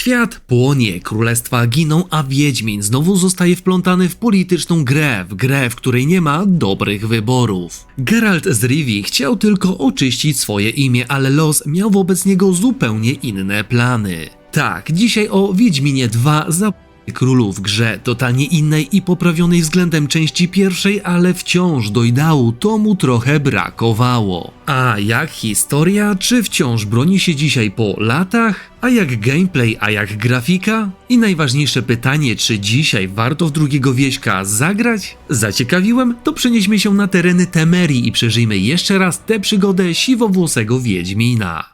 Świat płonie, królestwa giną, a Wiedźmin znowu zostaje wplątany w polityczną grę, w grę, w której nie ma dobrych wyborów. Geralt z Rivii chciał tylko oczyścić swoje imię, ale los miał wobec niego zupełnie inne plany. Tak, dzisiaj o Wiedźminie 2 za Królu w grze totalnie innej i poprawionej względem części pierwszej, ale wciąż do ideału to mu trochę brakowało. A jak historia? Czy wciąż broni się dzisiaj po latach? A jak gameplay, a jak grafika? I najważniejsze pytanie, czy dzisiaj warto w drugiego wieśka zagrać? Zaciekawiłem? To przenieśmy się na tereny Temerii i przeżyjmy jeszcze raz tę przygodę siwowłosego Wiedźmina.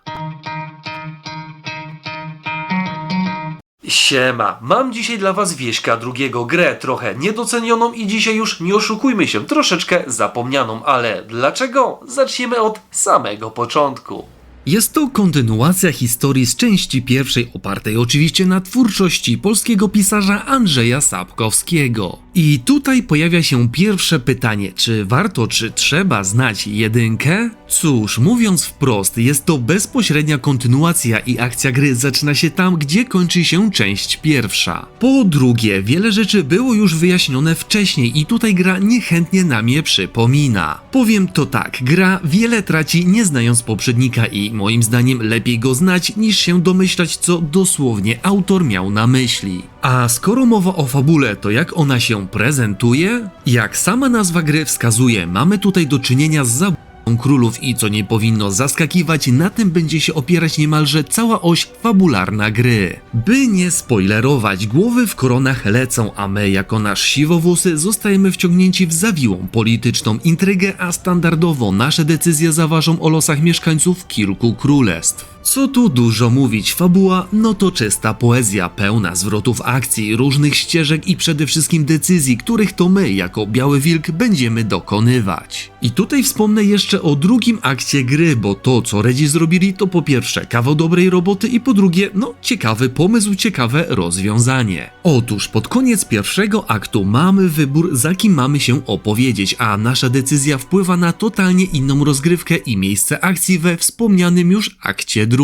Siema, mam dzisiaj dla was wieśka drugiego grę, trochę niedocenioną i dzisiaj już nie oszukujmy się, troszeczkę zapomnianą, ale dlaczego? Zaczniemy od samego początku. Jest to kontynuacja historii z części pierwszej, opartej oczywiście na twórczości polskiego pisarza Andrzeja Sapkowskiego. I tutaj pojawia się pierwsze pytanie, czy warto, czy trzeba znać jedynkę? Cóż, mówiąc wprost, jest to bezpośrednia kontynuacja i akcja gry zaczyna się tam, gdzie kończy się część pierwsza. Po drugie, wiele rzeczy było już wyjaśnione wcześniej i tutaj gra niechętnie nam je przypomina. Powiem to tak, gra wiele traci nie znając poprzednika i moim zdaniem lepiej go znać niż się domyślać co dosłownie autor miał na myśli. A skoro mowa o fabule, to jak ona się prezentuje? Jak sama nazwa gry wskazuje, mamy tutaj do czynienia z zabójstwem królów i co nie powinno zaskakiwać, na tym będzie się opierać niemalże cała oś fabularna gry. By nie spoilerować, głowy w koronach lecą, a my jako nasz siwowłosy zostajemy wciągnięci w zawiłą polityczną intrygę, a standardowo nasze decyzje zaważą o losach mieszkańców kilku królestw. Co tu dużo mówić, fabuła no to czysta poezja, pełna zwrotów akcji, różnych ścieżek i przede wszystkim decyzji, których to my, jako Biały Wilk, będziemy dokonywać. I tutaj wspomnę jeszcze o drugim akcie gry, bo to, co Redzi zrobili, to po pierwsze kawał dobrej roboty i po drugie, no ciekawy pomysł, ciekawe rozwiązanie. Otóż pod koniec pierwszego aktu mamy wybór, za kim mamy się opowiedzieć, a nasza decyzja wpływa na totalnie inną rozgrywkę i miejsce akcji we wspomnianym już akcie drugim.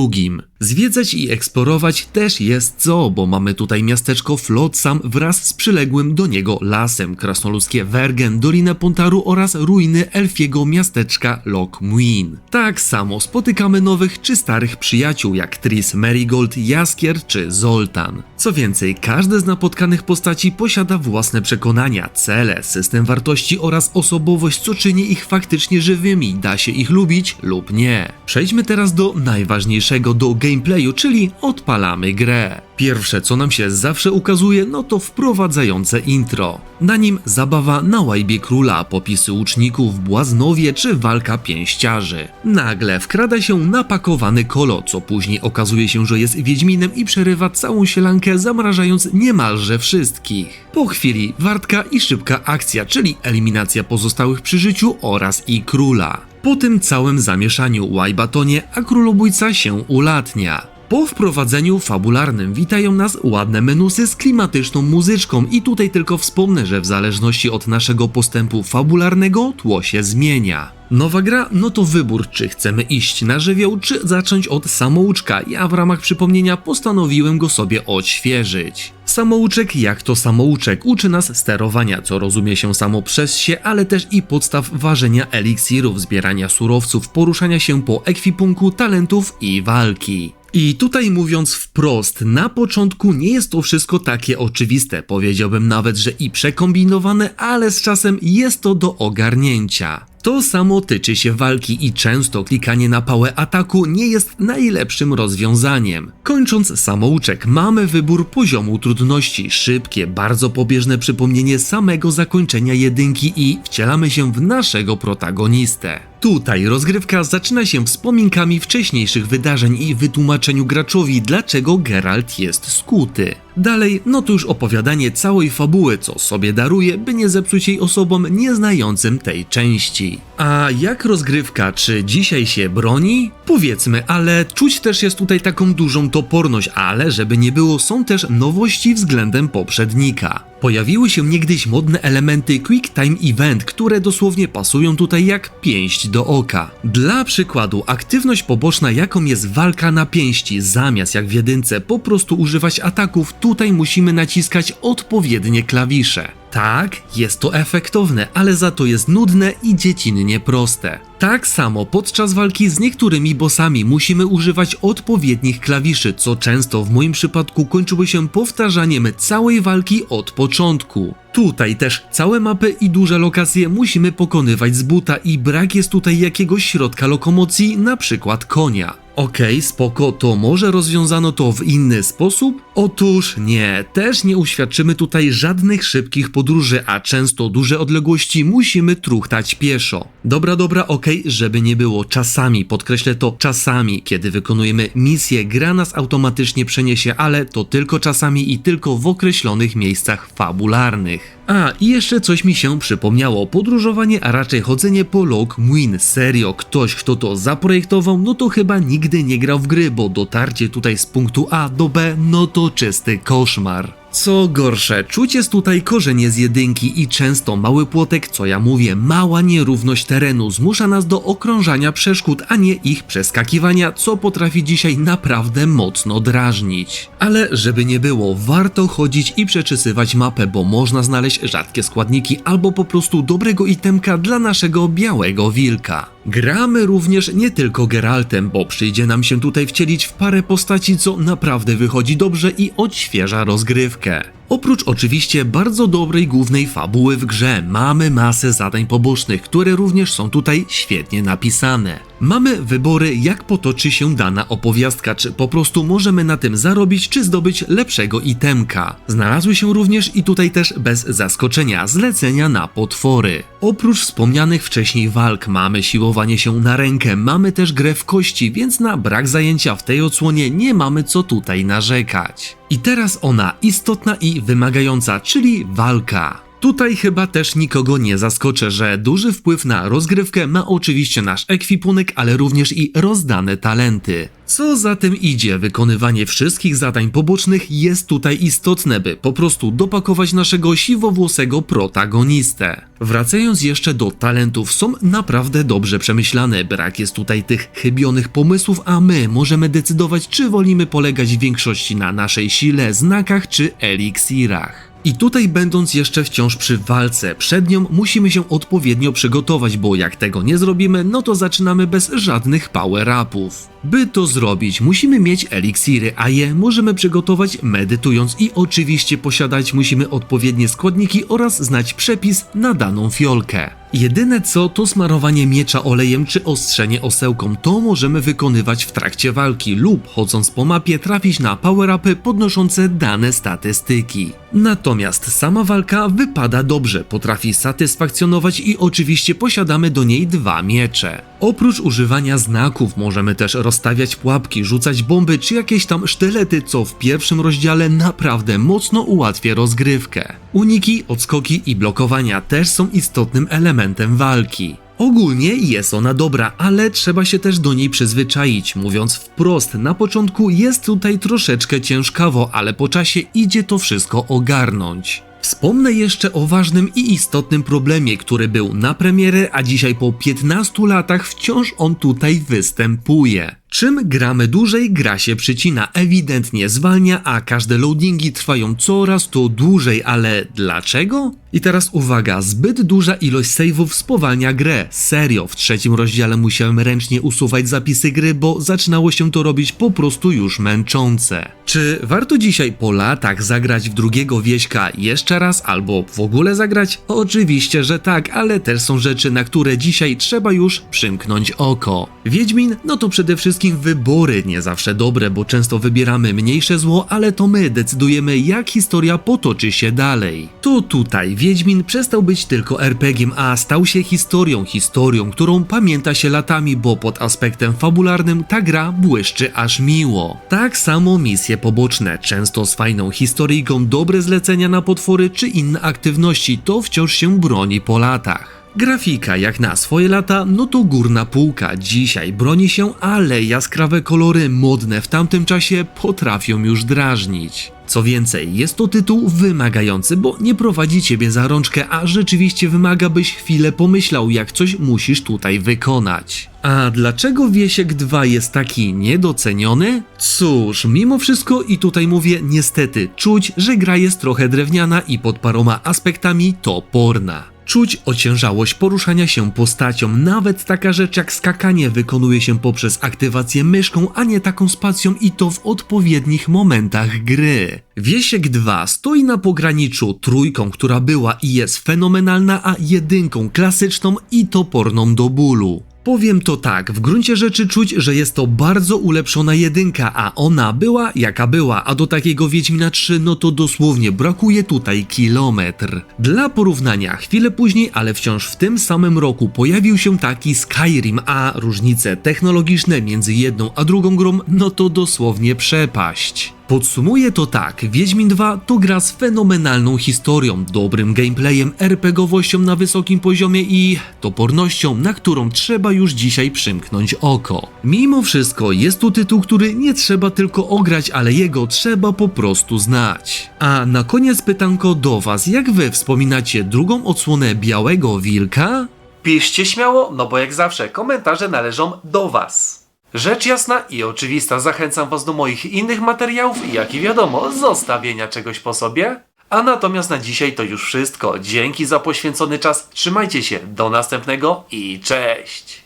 Zwiedzać i eksplorować też jest co, bo mamy tutaj miasteczko Flotsam wraz z przyległym do niego lasem, krasnoludzkie Wergen, Dolinę Pontaru oraz ruiny elfiego miasteczka Loch Muin. Tak samo spotykamy nowych czy starych przyjaciół jak Tris Marigold, Jaskier czy Zoltan. Co więcej, każde z napotkanych postaci posiada własne przekonania, cele, system wartości oraz osobowość, co czyni ich faktycznie żywymi, da się ich lubić lub nie. Przejdźmy teraz do najważniejszego, do gameplayu, czyli odpalamy grę. Pierwsze, co nam się zawsze ukazuje, no to wprowadzające intro. Na nim zabawa na łajbie króla, popisy łuczników, błaznowie czy walka pięściarzy. Nagle wkrada się napakowany kolo, co później okazuje się, że jest Wiedźminem i przerywa całą sielankę, zamrażając niemalże wszystkich. Po chwili wartka i szybka akcja, czyli eliminacja pozostałych przy życiu oraz i króla. Po tym całym zamieszaniu łajba tonie, a królobójca się ulatnia. Po wprowadzeniu fabularnym witają nas ładne menusy z klimatyczną muzyczką i tutaj tylko wspomnę, że w zależności od naszego postępu fabularnego tło się zmienia. Nowa gra, no to wybór, czy chcemy iść na żywioł, czy zacząć od samouczka. Ja w ramach przypomnienia postanowiłem go sobie odświeżyć. Samouczek jak to samouczek uczy nas sterowania, co rozumie się samo przez się, ale też i podstaw ważenia eliksirów, zbierania surowców, poruszania się po ekwipunku, talentów i walki. I tutaj mówiąc wprost, na początku nie jest to wszystko takie oczywiste. Powiedziałbym nawet, że i przekombinowane, ale z czasem jest to do ogarnięcia. To samo tyczy się walki i często klikanie na pałę ataku nie jest najlepszym rozwiązaniem. Kończąc samouczek, mamy wybór poziomu trudności, szybkie, bardzo pobieżne przypomnienie samego zakończenia jedynki i wcielamy się w naszego protagonistę. Tutaj rozgrywka zaczyna się wspominkami wcześniejszych wydarzeń i wytłumaczeniu graczowi, dlaczego Geralt jest skuty. Dalej, no to już opowiadanie całej fabuły, co sobie daruje, by nie zepsuć jej osobom nieznającym tej części. A jak rozgrywka, czy dzisiaj się broni? Powiedzmy, ale czuć też jest tutaj taką dużą toporność, ale żeby nie było, są też nowości względem poprzednika. Pojawiły się niegdyś modne elementy Quick Time Event, które dosłownie pasują tutaj jak pięść do oka. Dla przykładu, aktywność poboczna jaką jest walka na pięści, zamiast jak w jedynce po prostu używać ataków, tutaj musimy naciskać odpowiednie klawisze. Tak, jest to efektowne, ale za to jest nudne i dziecinnie proste. Tak samo podczas walki z niektórymi bossami musimy używać odpowiednich klawiszy, co często w moim przypadku kończyło się powtarzaniem całej walki od początku. Tutaj też całe mapy i duże lokacje musimy pokonywać z buta i brak jest tutaj jakiegoś środka lokomocji, na przykład konia. Okej, spoko, to może rozwiązano to w inny sposób? Otóż nie, też nie uświadczymy tutaj żadnych szybkich podróży, a często duże odległości musimy truchtać pieszo. Dobra, dobra, okej, żeby nie było, czasami, podkreślę to czasami, kiedy wykonujemy misję, gra nas automatycznie przeniesie, ale to tylko czasami i tylko w określonych miejscach fabularnych. A, i jeszcze coś mi się przypomniało. Podróżowanie, a raczej chodzenie po Log Muin. Serio, ktoś, kto to zaprojektował, no to chyba nigdy nie grał w gry, bo dotarcie tutaj z punktu A do B, no to czysty koszmar. Co gorsze, czuć jest tutaj korzenie z jedynki i często mały płotek, co ja mówię, mała nierówność terenu zmusza nas do okrążania przeszkód, a nie ich przeskakiwania, co potrafi dzisiaj naprawdę mocno drażnić. Ale żeby nie było, warto chodzić i przeczesywać mapę, bo można znaleźć rzadkie składniki albo po prostu dobrego itemka dla naszego białego wilka. Gramy również nie tylko Geraltem, bo przyjdzie nam się tutaj wcielić w parę postaci, co naprawdę wychodzi dobrze i odświeża rozgrywkę. Oprócz oczywiście bardzo dobrej głównej fabuły w grze, mamy masę zadań pobocznych, które również są tutaj świetnie napisane. Mamy wybory, jak potoczy się dana opowiastka, czy po prostu możemy na tym zarobić, czy zdobyć lepszego itemka. Znalazły się również i tutaj też bez zaskoczenia zlecenia na potwory. Oprócz wspomnianych wcześniej walk mamy siłowanie się na rękę, mamy też grę w kości, więc na brak zajęcia w tej odsłonie nie mamy co tutaj narzekać. I teraz ona istotna i wymagająca, czyli walka. Tutaj chyba też nikogo nie zaskoczę, że duży wpływ na rozgrywkę ma oczywiście nasz ekwipunek, ale również i rozdane talenty. Co za tym idzie, wykonywanie wszystkich zadań pobocznych jest tutaj istotne, by po prostu dopakować naszego siwowłosego protagonistę. Wracając jeszcze do talentów, są naprawdę dobrze przemyślane, brak jest tutaj tych chybionych pomysłów, a my możemy decydować, czy wolimy polegać w większości na naszej sile, znakach czy eliksirach. I tutaj będąc jeszcze wciąż przy walce, przed nią musimy się odpowiednio przygotować, bo jak tego nie zrobimy, no to zaczynamy bez żadnych power-upów. By to zrobić, musimy mieć eliksiry, a je możemy przygotować medytując i oczywiście posiadać musimy odpowiednie składniki oraz znać przepis na daną fiolkę. Jedyne co to smarowanie miecza olejem czy ostrzenie osełką, to możemy wykonywać w trakcie walki lub chodząc po mapie trafić na power-upy podnoszące dane statystyki. Natomiast sama walka wypada dobrze, potrafi satysfakcjonować i oczywiście posiadamy do niej dwa miecze. Oprócz używania znaków możemy też rozstawiać pułapki, rzucać bomby czy jakieś tam sztylety, co w pierwszym rozdziale naprawdę mocno ułatwia rozgrywkę. Uniki, odskoki i blokowania też są istotnym elementem walki. Ogólnie jest ona dobra, ale trzeba się też do niej przyzwyczaić. Mówiąc wprost, na początku jest tutaj troszeczkę ciężkawo, ale po czasie idzie to wszystko ogarnąć. Wspomnę jeszcze o ważnym i istotnym problemie, który był na premierę, a dzisiaj po 15 latach wciąż on tutaj występuje. Czym gramy dłużej, gra się przycina, ewidentnie zwalnia, a każde loadingi trwają coraz to dłużej, ale dlaczego? I teraz uwaga, zbyt duża ilość save'ów spowalnia grę. Serio, w trzecim rozdziale musiałem ręcznie usuwać zapisy gry, bo zaczynało się to robić po prostu już męczące. Czy warto dzisiaj po latach zagrać w drugiego wieśka jeszcze raz albo w ogóle zagrać? Oczywiście, że tak, ale też są rzeczy, na które dzisiaj trzeba już przymknąć oko. Wiedźmin, no to przede wszystkim wybory nie zawsze dobre, bo często wybieramy mniejsze zło, ale to my decydujemy jak historia potoczy się dalej. To tutaj Wiedźmin przestał być tylko RPG-iem, a stał się historią, historią, którą pamięta się latami, bo pod aspektem fabularnym ta gra błyszczy aż miło. Tak samo misje poboczne, często z fajną historyjką, dobre zlecenia na potwory czy inne aktywności, to wciąż się broni po latach. Grafika jak na swoje lata, no to górna półka. Dzisiaj broni się, ale jaskrawe kolory modne w tamtym czasie potrafią już drażnić. Co więcej, jest to tytuł wymagający, bo nie prowadzi ciebie za rączkę, a rzeczywiście wymaga, byś chwilę pomyślał, jak coś musisz tutaj wykonać. A dlaczego Wiesiek 2 jest taki niedoceniony? Cóż, mimo wszystko i tutaj mówię niestety, czuć, że gra jest trochę drewniana i pod paroma aspektami toporna. Czuć ociężałość poruszania się postacią, nawet taka rzecz jak skakanie wykonuje się poprzez aktywację myszką, a nie taką spacją i to w odpowiednich momentach gry. Wiesiek 2 stoi na pograniczu trójką, która była i jest fenomenalna, a jedynką klasyczną i toporną do bólu. Powiem to tak, w gruncie rzeczy czuć, że jest to bardzo ulepszona jedynka, a ona była jaka była, a do takiego Wiedźmina 3 no to dosłownie brakuje tutaj kilometr. Dla porównania, chwilę później, ale wciąż w tym samym roku pojawił się taki Skyrim, a różnice technologiczne między jedną a drugą grą no to dosłownie przepaść. Podsumuję to tak, Wiedźmin 2 to gra z fenomenalną historią, dobrym gameplayem, RPGowością na wysokim poziomie i topornością, na którą trzeba już dzisiaj przymknąć oko. Mimo wszystko jest to tytuł, który nie trzeba tylko ograć, ale jego trzeba po prostu znać. A na koniec pytanko do was, jak wy wspominacie drugą odsłonę Białego Wilka? Piszcie śmiało, no bo jak zawsze komentarze należą do was. Rzecz jasna i oczywista, zachęcam Was do moich innych materiałów, jak i wiadomo, zostawienia czegoś po sobie. A natomiast na dzisiaj to już wszystko. Dzięki za poświęcony czas, trzymajcie się, do następnego i cześć!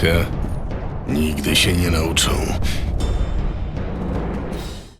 He, nigdy się nie nauczą.